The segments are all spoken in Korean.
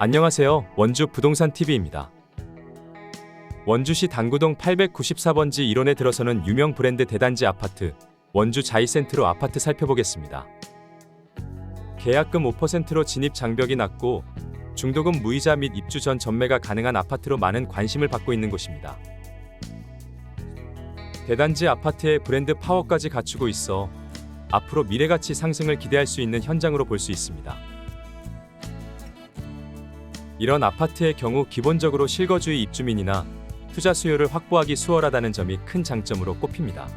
안녕하세요. 원주 부동산 TV입니다. 원주시 당구동 894번지 1원에 들어서는 유명 브랜드 대단지 아파트 원주 자이센트로 아파트 살펴보겠습니다. 계약금 5%로 진입 장벽이 낮고 중도금 무이자 및 입주 전 전매가 가능한 아파트로 많은 관심을 받고 있는 곳입니다. 대단지 아파트의 브랜드 파워까지 갖추고 있어 앞으로 미래가치 상승을 기대할 수 있는 현장으로 볼 수 있습니다. 이런 아파트의 경우 기본적으로 실거주의 입주민이나 투자 수요를 확보하기 수월하다는 점이 큰 장점으로 꼽힙니다.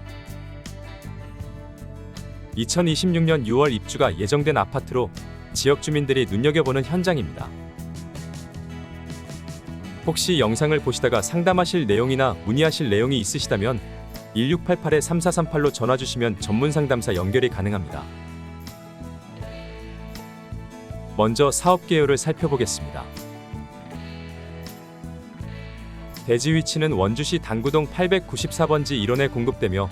2026년 6월 입주가 예정된 아파트로 지역 주민들이 눈여겨보는 현장입니다. 혹시 영상을 보시다가 상담하실 내용이나 문의하실 내용이 있으시다면 1688-3438로 전화 주시면 전문 상담사 연결이 가능합니다. 먼저 사업 개요를 살펴보겠습니다. 대지 위치는 원주시 당구동 894번지 1원에 공급되며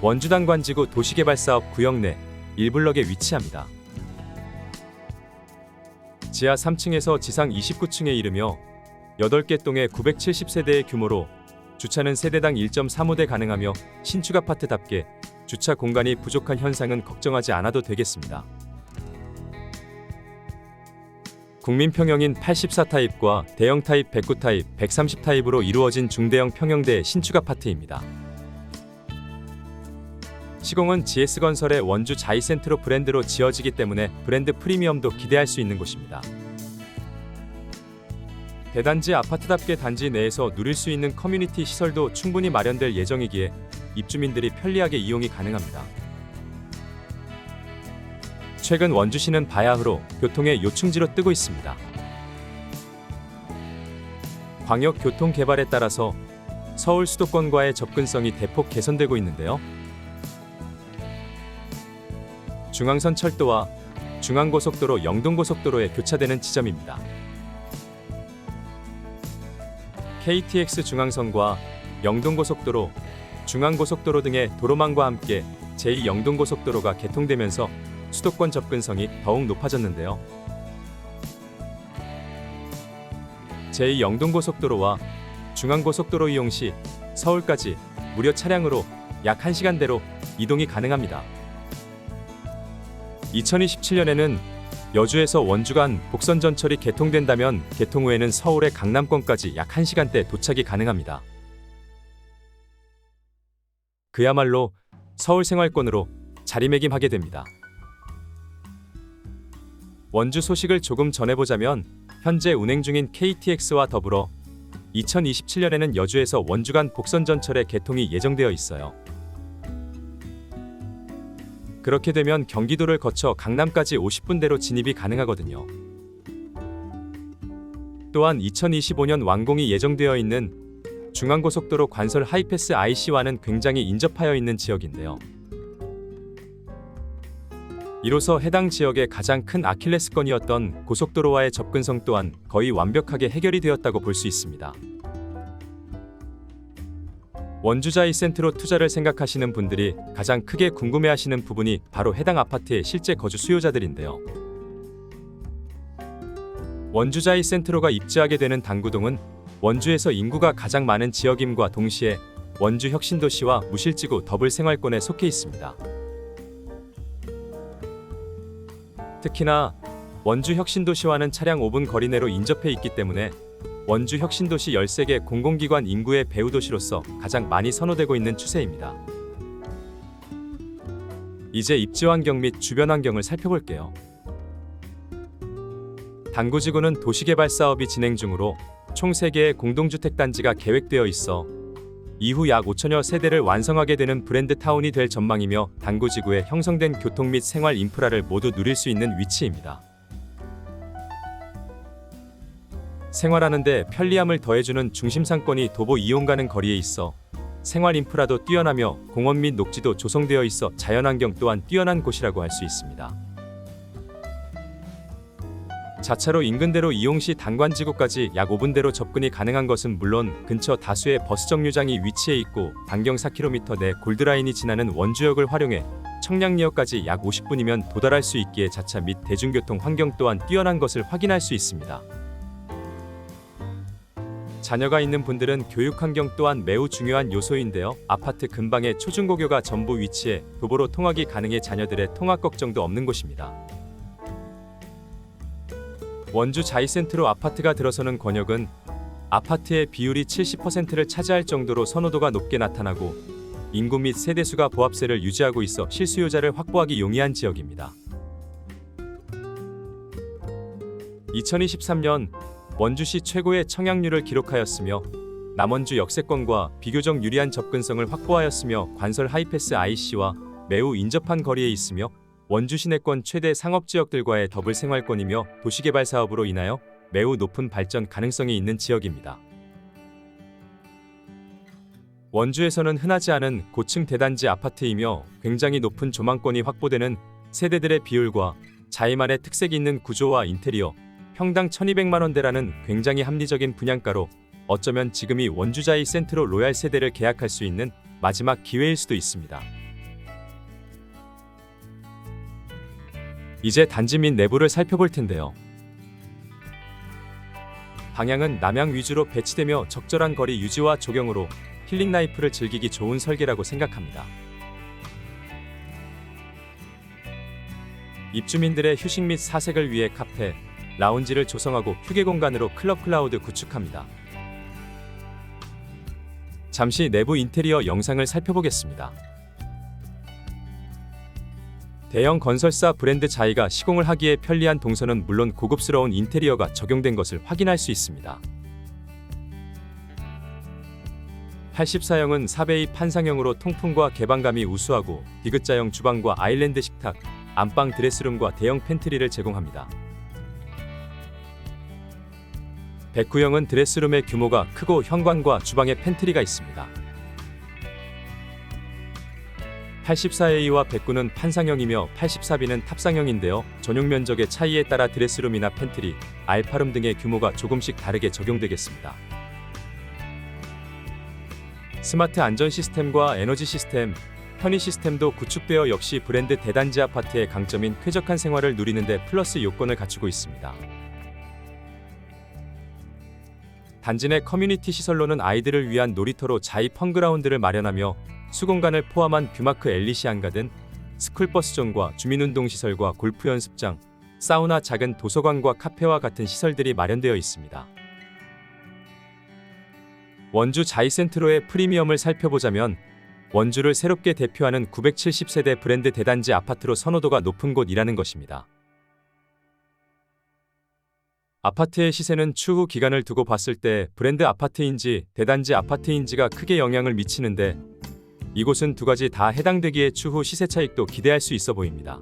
원주당 관지구 도시개발사업 구역 내 1블럭에 위치합니다. 지하 3층에서 지상 29층에 이르며 8개 동에 970세대의 규모로 주차는 세대당 1.35대 가능하며 신축 아파트답게 주차 공간이 부족한 현상은 걱정하지 않아도 되겠습니다. 국민 평형인 84 타입과 대형 타입 109 타입, 130 타입으로 이루어진 중대형 평형대 신축 아파트입니다. 시공은 GS건설의 원주 자이센트로 브랜드로 지어지기 때문에 브랜드 프리미엄도 기대할 수 있는 곳입니다. 대단지 아파트답게 단지 내에서 누릴 수 있는 커뮤니티 시설도 충분히 마련될 예정이기에 입주민들이 편리하게 이용이 가능합니다. 최근 원주시는 바야흐로 교통의 요충지로 뜨고 있습니다. 광역 교통 개발에 따라서 서울 수도권과의 접근성이 대폭 개선되고 있는데요. 중앙선 철도와 중앙고속도로 영동고속도로에 교차되는 지점입니다. KTX 중앙선과 영동고속도로, 중앙고속도로 등의 도로망과 함께 제2 영동고속도로가 개통되면서 수도권 접근성이 더욱 높아졌는데요. 제2 영동고속도로와 중앙고속도로 이용 시 서울까지 무료 차량으로 약 1시간대로 이동이 가능합니다. 2027년에는 여주에서 원주 간 복선 전철이 개통된다면 개통 후에는 서울의 강남권까지 약 1시간대 도착이 가능합니다. 그야말로 서울 생활권으로 자리매김하게 됩니다. 원주 소식을 조금 전해보자면 현재 운행 중인 KTX와 더불어 2027년에는 여주에서 원주 간 복선 전철의 개통이 예정되어 있어요. 그렇게 되면 경기도를 거쳐 강남까지 50분대로 진입이 가능하거든요. 또한 2025년 완공이 예정되어 있는 중앙고속도로 관설 하이패스 IC와는 굉장히 인접하여 있는 지역인데요. 이로써 해당 지역의 가장 큰 아킬레스건이었던 고속도로와의 접근성 또한 거의 완벽하게 해결이 되었다고 볼 수 있습니다. 원주자 이 센트로 투자를 생각하시는 분들이 가장 크게 궁금해하시는 부분이 바로 해당 아파트의 실제 거주 수요자들인데요. 원주자 이 센트로가 입지하게 되는 당구동은 원주에서 인구가 가장 많은 지역임과 동시에 원주 혁신도시와 무실지구 더블 생활권에 속해 있습니다. 특히나 원주 혁신도시와는 차량 5분 거리 내로 인접해 있기 때문에 원주 혁신도시 13개 공공기관 인구의 배후도시로서 가장 많이 선호되고 있는 추세입니다. 이제 입지 환경 및 주변 환경을 살펴볼게요. 당구지구는 도시개발 사업이 진행 중으로 총 3개의 공동주택 단지가 계획되어 있어 이후 약 5천여 세대를 완성하게 되는 브랜드 타운이 될 전망이며 당구 지구에 형성된 교통 및 생활 인프라를 모두 누릴 수 있는 위치입니다. 생활하는데 편리함을 더해주는 중심 상권이 도보 이용 가능 거리에 있어 생활 인프라도 뛰어나며 공원 및 녹지도 조성되어 있어 자연환경 또한 뛰어난 곳이라고 할 수 있습니다. 자차로 인근대로 이용 시 당관지구까지 약 5분대로 접근이 가능한 것은 물론 근처 다수의 버스 정류장이 위치해 있고 반경 4km 내 골드라인이 지나는 원주역을 활용해 청량리역까지 약 50분이면 도달할 수 있기에 자차 및 대중교통 환경 또한 뛰어난 것을 확인할 수 있습니다. 자녀가 있는 분들은 교육 환경 또한 매우 중요한 요소인데요. 아파트 근방에 초중고교가 전부 위치해 도보로 통학이 가능해 자녀들의 통학 걱정도 없는 곳입니다. 원주 자이센트로 아파트가 들어서는 권역은 아파트의 비율이 70%를 차지할 정도로 선호도가 높게 나타나고 인구 및 세대수가 보합세를 유지하고 있어 실수요자를 확보하기 용이한 지역입니다. 2023년 원주시 최고의 청약률을 기록하였으며 남원주 역세권과 비교적 유리한 접근성을 확보하였으며 관설 하이패스 IC와 매우 인접한 거리에 있으며 원주 시내권 최대 상업지역들과의 더블 생활권이며 도시개발 사업으로 인하여 매우 높은 발전 가능성이 있는 지역입니다. 원주에서는 흔하지 않은 고층 대단지 아파트이며 굉장히 높은 조망권이 확보되는 세대들의 비율과 자이만의 특색 있는 구조와 인테리어, 평당 1200만 원대라는 굉장히 합리적인 분양가로 어쩌면 지금이 원주자이 센트로 로얄 세대를 계약할 수 있는 마지막 기회일 수도 있습니다. 이제 단지 및 내부를 살펴볼 텐데요. 방향은 남향 위주로 배치되며 적절한 거리 유지와 조경으로 힐링 라이프를 즐기기 좋은 설계라고 생각합니다. 입주민들의 휴식 및 사색을 위해 카페, 라운지를 조성하고 휴게 공간으로 클럽 클라우드 구축합니다. 잠시 내부 인테리어 영상을 살펴보겠습니다. 대형 건설사 브랜드 자이가 시공을 하기에 편리한 동선은 물론 고급스러운 인테리어가 적용된 것을 확인할 수 있습니다. 84형은 4베이 판상형으로 통풍과 개방감이 우수하고 디귿자형 주방과 아일랜드 식탁, 안방 드레스룸과 대형 팬트리를 제공합니다. 109형은 드레스룸의 규모가 크고 현관과 주방에 팬트리가 있습니다. 84A와 109는 판상형이며 84B는 탑상형인데요. 전용 면적의 차이에 따라 드레스룸이나 팬트리, 알파룸 등의 규모가 조금씩 다르게 적용되겠습니다. 스마트 안전 시스템과 에너지 시스템, 편의 시스템도 구축되어 역시 브랜드 대단지 아파트의 강점인 쾌적한 생활을 누리는데 플러스 요건을 갖추고 있습니다. 단지 내 커뮤니티 시설로는 아이들을 위한 놀이터로 자이 펑그라운드를 마련하며 수공간을 포함한 뷰마크 엘리시안 가 든, 스쿨버스존과 주민운동시설과 골프 연습장, 사우나 작은 도서관과 카페와 같은 시설들이 마련되어 있습니다. 원주 자이센트로의 프리미엄을 살펴보자면 원주를 새롭게 대표하는 970세대 브랜드 대단지 아파트로 선호도가 높은 곳이라는 것입니다. 아파트의 시세는 추후 기간을 두고 봤을 때 브랜드 아파트인지 대단지 아파트인지가 크게 영향을 미치는데 이곳은 두 가지 다 해당되기에 추후 시세 차익도 기대할 수 있어 보입니다.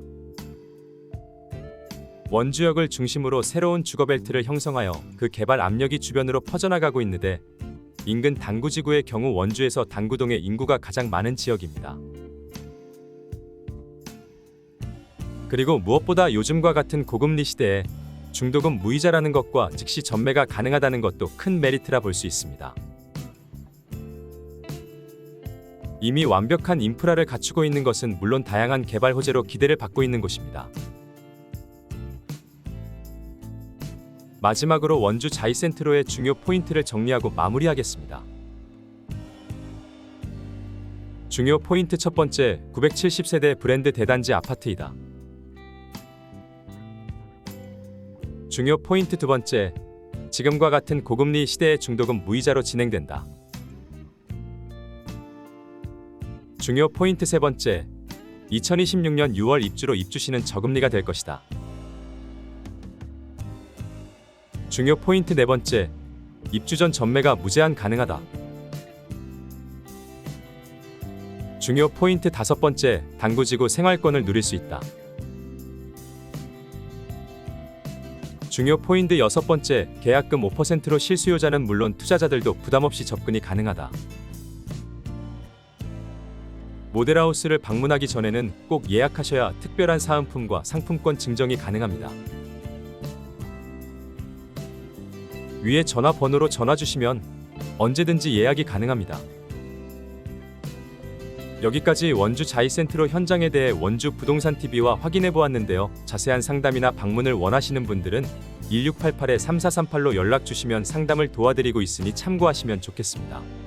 원주역을 중심으로 새로운 주거벨트를 형성하여 그 개발 압력이 주변으로 퍼져나가고 있는데 인근 당구지구의 경우 원주에서 당구동의 인구가 가장 많은 지역입니다. 그리고 무엇보다 요즘과 같은 고금리 시대에 중도금 무이자라는 것과 즉시 전매가 가능하다는 것도 큰 메리트라 볼 수 있습니다. 이미 완벽한 인프라를 갖추고 있는 것은 물론 다양한 개발 호재로 기대를 받고 있는 곳입니다. 마지막으로 원주 자이센트로의 중요 포인트를 정리하고 마무리하겠습니다. 중요 포인트 첫 번째, 970세대 브랜드 대단지 아파트이다. 중요 포인트 두 번째, 지금과 같은 고금리 시대의 중도금 무이자로 진행된다. 중요 포인트 세 번째, 2026년 6월 입주로 입주시는 저금리가 될 것이다. 중요 포인트 네 번째, 입주 전 전매가 무제한 가능하다. 중요 포인트 다섯 번째, 당구지구 생활권을 누릴 수 있다. 중요 포인트 여섯 번째, 계약금 5%로 실수요자는 물론 투자자들도 부담 없이 접근이 가능하다. 모델하우스를 방문하기 전에는 꼭 예약하셔야 특별한 사은품과 상품권 증정이 가능합니다. 위에 전화번호로 전화 주시면 언제든지 예약이 가능합니다. 여기까지 원주 자이센트로 현장에 대해 원주 부동산 TV와 확인해 보았는데요. 자세한 상담이나 방문을 원하시는 분들은 1688-3438로 연락 주시면 상담을 도와드리고 있으니 참고하시면 좋겠습니다.